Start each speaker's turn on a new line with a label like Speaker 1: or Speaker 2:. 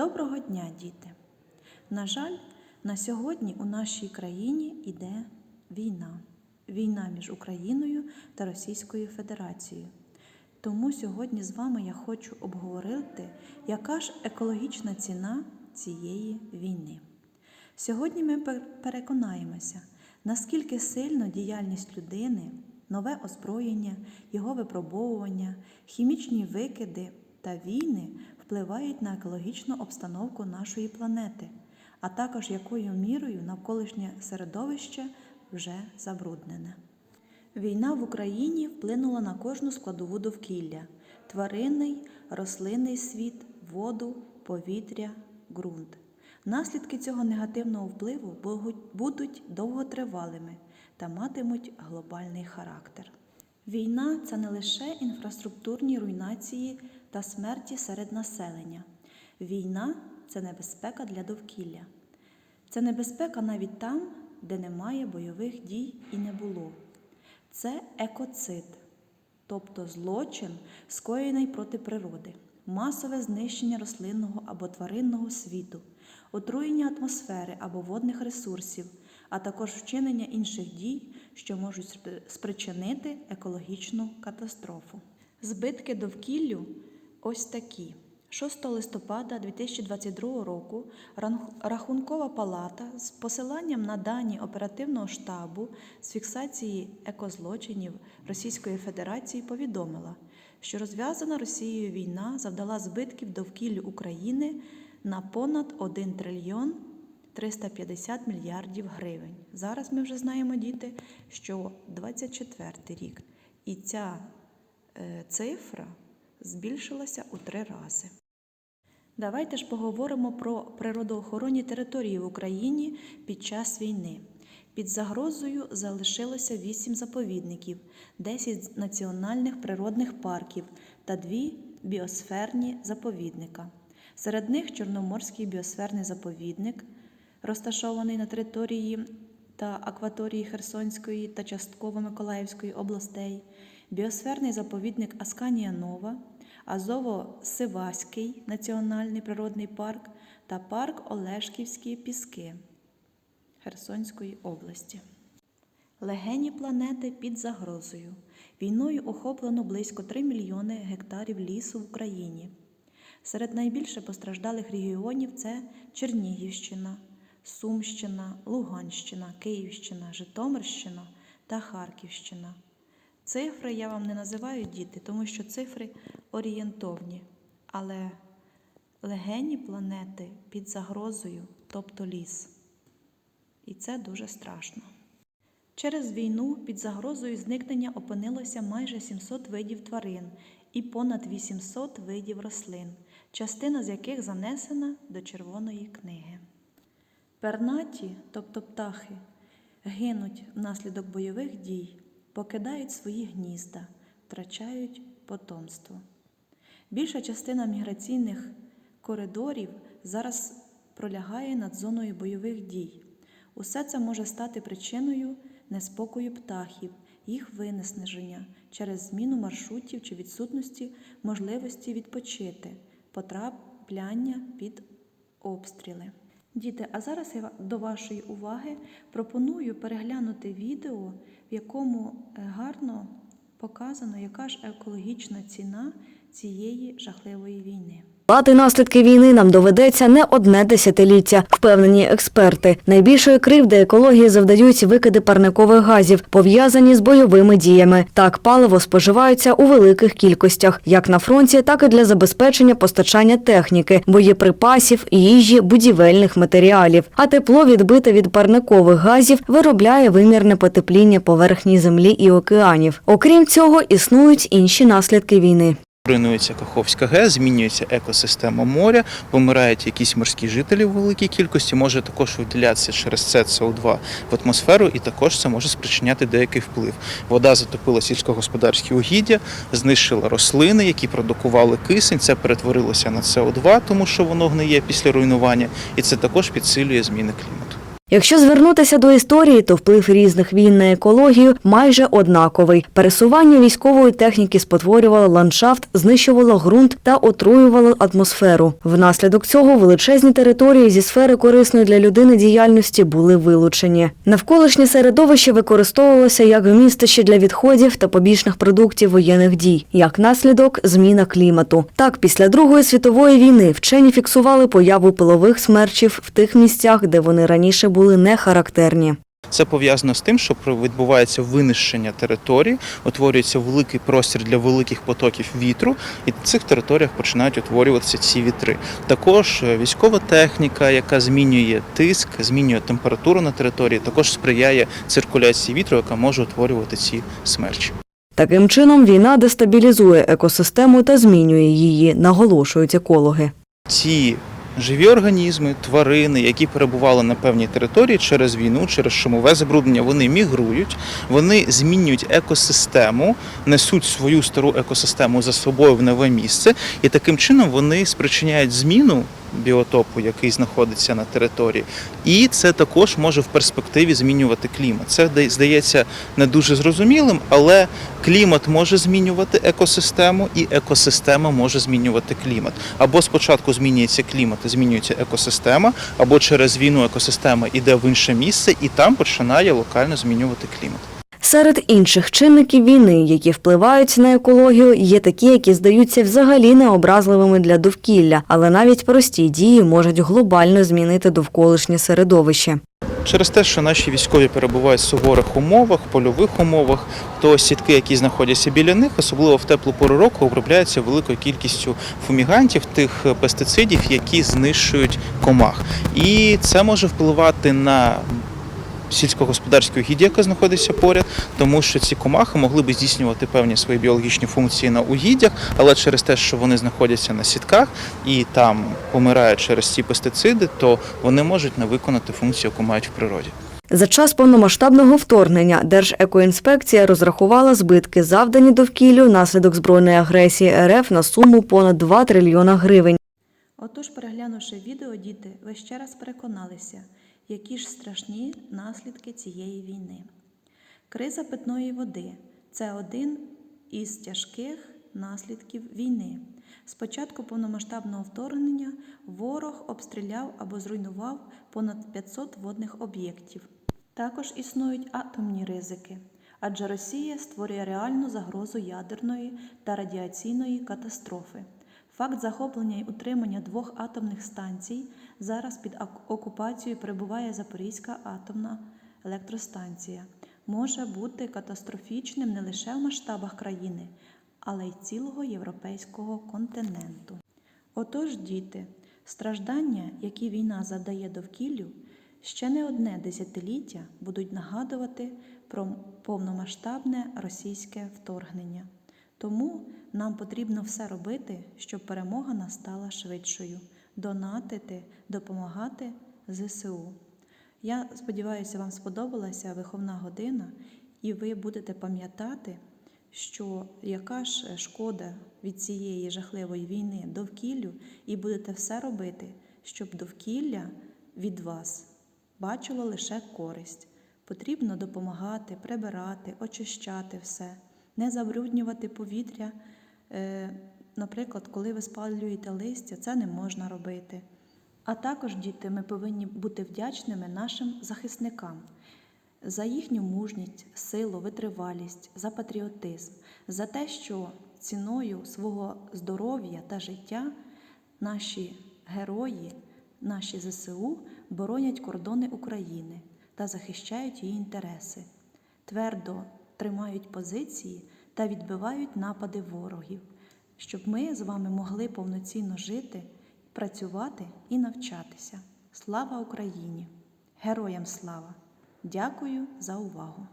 Speaker 1: Доброго дня, діти! На жаль, на сьогодні у нашій країні йде війна. Війна між Україною та Російською Федерацією. Тому сьогодні з вами я хочу обговорити, яка ж екологічна ціна цієї війни. Сьогодні ми переконаємося, наскільки сильно діяльність людини, нове озброєння, його випробовування, хімічні викиди та війни впливають на екологічну обстановку нашої планети, а також якою мірою навколишнє середовище вже забруднене. Війна в Україні вплинула на кожну складову довкілля: тваринний, рослинний світ, воду, повітря, ґрунт. Наслідки цього негативного впливу будуть довготривалими та матимуть глобальний характер. Війна це не лише інфраструктурні руйнації та смерті серед населення. Війна це небезпека для довкілля. Це небезпека навіть там, де немає бойових дій і не було. Це екоцид, тобто злочин, скоєний проти природи, масове знищення рослинного або тваринного світу, отруєння атмосфери або водних ресурсів, а також вчинення інших дій, що можуть спричинити екологічну катастрофу. Збитки довкіллю ось такі. 6 листопада 2022 року Рахункова палата з посиланням на дані оперативного штабу з фіксації екозлочинів Російської Федерації повідомила, що розв'язана Росією війна завдала збитків довкіллю України на понад 1 трильйон 350 мільярдів гривень. Зараз ми вже знаємо, діти, що 24 рік. І ця е, цифра збільшилася у три рази. Давайте ж поговоримо про природоохоронні території в Україні під час війни. Під загрозою залишилося 8 заповідників, 10 національних природних парків та 2 біосферні заповідника. Серед них Чорноморський біосферний заповідник, розташований на території та акваторії Херсонської та частково Миколаївської областей, біосферний заповідник Асканія Нова, Азово-Сиваський національний природний парк та парк Олешківські Піски Херсонської області. Легені планети під загрозою. Війною охоплено близько 3 мільйони гектарів лісу в Україні. Серед найбільше постраждалих регіонів це Чернігівщина, Сумщина, Луганщина, Київщина, Житомирщина та Харківщина. Цифри я вам не називаю діти, тому що цифри орієнтовні, але легені планети під загрозою, тобто ліс. І це дуже страшно. Через війну під загрозою зникнення опинилося майже 700 видів тварин і понад 800 видів рослин, частина з яких занесена до Червоної книги. Пернаті, тобто птахи, гинуть внаслідок бойових дій, покидають свої гнізда, втрачають потомство. Більша частина міграційних коридорів зараз пролягає над зоною бойових дій. Усе це може стати причиною неспокою птахів, їх виснаження через зміну маршрутів чи відсутності можливості відпочити, потрапляння під обстріли. Діти, а зараз я до вашої уваги пропоную переглянути відео, в якому е, гарно показано, яка ж екологічна ціна цієї жахливої війни.
Speaker 2: Лати наслідки війни нам доведеться не одне десятиліття, впевнені експерти. Найбільшої кривди екології завдають викиди парникових газів, пов'язані з бойовими діями. Так, паливо споживаються у великих кількостях, як на фронті, так і для забезпечення постачання техніки, боєприпасів, їжі, будівельних матеріалів. А тепло, відбите від парникових газів, виробляє вимірне потепління поверхні землі і океанів. Окрім цього, існують інші наслідки війни.
Speaker 3: Руйнується Каховська ГЕС, змінюється екосистема моря, помирають якісь морські жителі в великій кількості, може також виділятися через це СО2 в атмосферу, і також це може спричиняти деякий вплив. Вода затопила сільськогосподарські угіддя, знищила рослини, які продукували кисень. Це перетворилося на СО2, тому що воно гниє після руйнування, і це також підсилює зміни клімату.
Speaker 2: Якщо звернутися до історії, то вплив різних війн на екологію майже однаковий. Пересування військової техніки спотворювало ландшафт, знищувало ґрунт та отруювало атмосферу. Внаслідок цього величезні території зі сфери корисної для людини діяльності були вилучені. Навколишнє середовище використовувалося як вмістище для відходів та побічних продуктів воєнних дій, як наслідок зміна клімату. Так, після Другої світової війни вчені фіксували появу пилових смерчів в тих місцях, де вони раніше були не характерні.
Speaker 3: Це пов'язано з тим, що відбувається винищення територій, утворюється великий простір для великих потоків вітру, і в цих територіях починають утворюватися ці вітри. Також е, військова техніка, яка змінює тиск, змінює температуру на території, також сприяє циркуляції вітру, яка може утворювати ці смерчі.
Speaker 2: Таким чином, війна дестабілізує екосистему та змінює її, наголошують екологи.
Speaker 3: Ці живі організми, тварини, які перебували на певній території через війну, через шумове забруднення, вони мігрують, вони змінюють екосистему, несуть свою стару екосистему за собою в нове місце, і таким чином вони спричиняють зміну біотопу, який знаходиться на території, і це також може в перспективі змінювати клімат. Це здається не дуже зрозумілим, але клімат може змінювати екосистему, і екосистема може змінювати клімат. Або спочатку змінюється клімат, і змінюється екосистема, або через війну екосистема йде в інше місце, і там починає локально змінювати клімат.
Speaker 2: Серед інших чинників війни, які впливають на екологію, є такі, які здаються взагалі необразливими для довкілля, але навіть прості дії можуть глобально змінити довколишнє середовище.
Speaker 3: Через те, що наші військові перебувають в суворих умовах, польових умовах, то сітки, які знаходяться біля них, особливо в теплу пору року, обробляються великою кількістю фумігантів, тих пестицидів, які знищують комах. І це може впливати на сільськогосподарську угіддя, яка знаходиться поряд, тому що ці комахи могли би здійснювати певні свої біологічні функції на угіддях, але через те, що вони знаходяться на сітках і там помирають через ці пестициди, то вони можуть не виконати функцію, яку мають в природі.
Speaker 2: За час повномасштабного вторгнення Держекоінспекція розрахувала збитки, завдані довкіллю внаслідок збройної агресії РФ на суму понад 2 трильйона гривень.
Speaker 1: Отож, переглянувши відео, діти, ви ще раз переконалися, які ж страшні наслідки цієї війни. Криза питної води це один із тяжких наслідків війни. З початку повномасштабного вторгнення ворог обстріляв або зруйнував понад 500 водних об'єктів. Також існують атомні ризики, адже Росія створює реальну загрозу ядерної та радіаційної катастрофи. Факт захоплення і утримання двох атомних станцій зараз під окупацією перебуває Запорізька атомна електростанція. Може бути катастрофічним не лише в масштабах країни, але й цілого європейського континенту. Отож, діти, страждання, які війна завдає довкіллю, ще не одне десятиліття будуть нагадувати про повномасштабне російське вторгнення. Тому нам потрібно все робити, щоб перемога настала швидшою, донатити, допомагати ЗСУ. Я сподіваюся, вам сподобалася виховна година, і ви будете пам'ятати, що яка ж шкода від цієї жахливої війни довкіллю, і будете все робити, щоб довкілля від вас бачило лише користь. Потрібно допомагати, прибирати, очищати все, не забруднювати повітря. Е, Наприклад, коли ви спалюєте листя, це не можна робити. А також, діти, ми повинні бути вдячними нашим захисникам за їхню мужність, силу, витривалість, за патріотизм, за те, що ціною свого здоров'я та життя наші герої, наші ЗСУ боронять кордони України та захищають її інтереси, твердо тримають позиції та відбивають напади ворогів, щоб ми з вами могли повноцінно жити, працювати і навчатися. Слава Україні! Героям слава! Дякую за увагу!